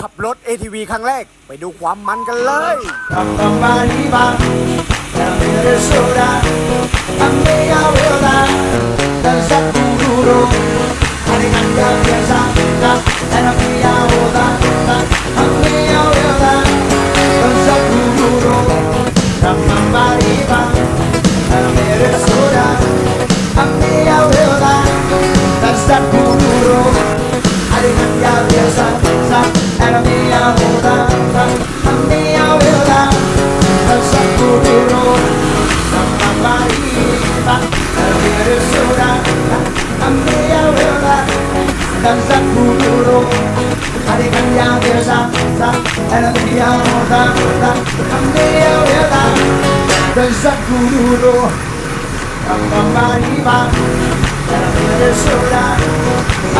ขับรถ ATV ครั้งแรก ไปดูความมันกันเลย Pampamariba, la Minnesota, Amea Willa, the the Zakuro, Ariganga Piazza, and Amea Willa, Amea Willa, the Zakuro, Pampamariba, Minnesota, Amea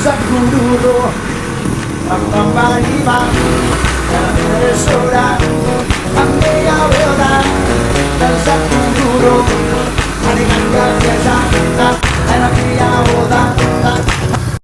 Saku dulu Ang pambaliba Ang resora Ang mega verdad. Del saku duro. Alingan ka fiesta Ang aquella boda.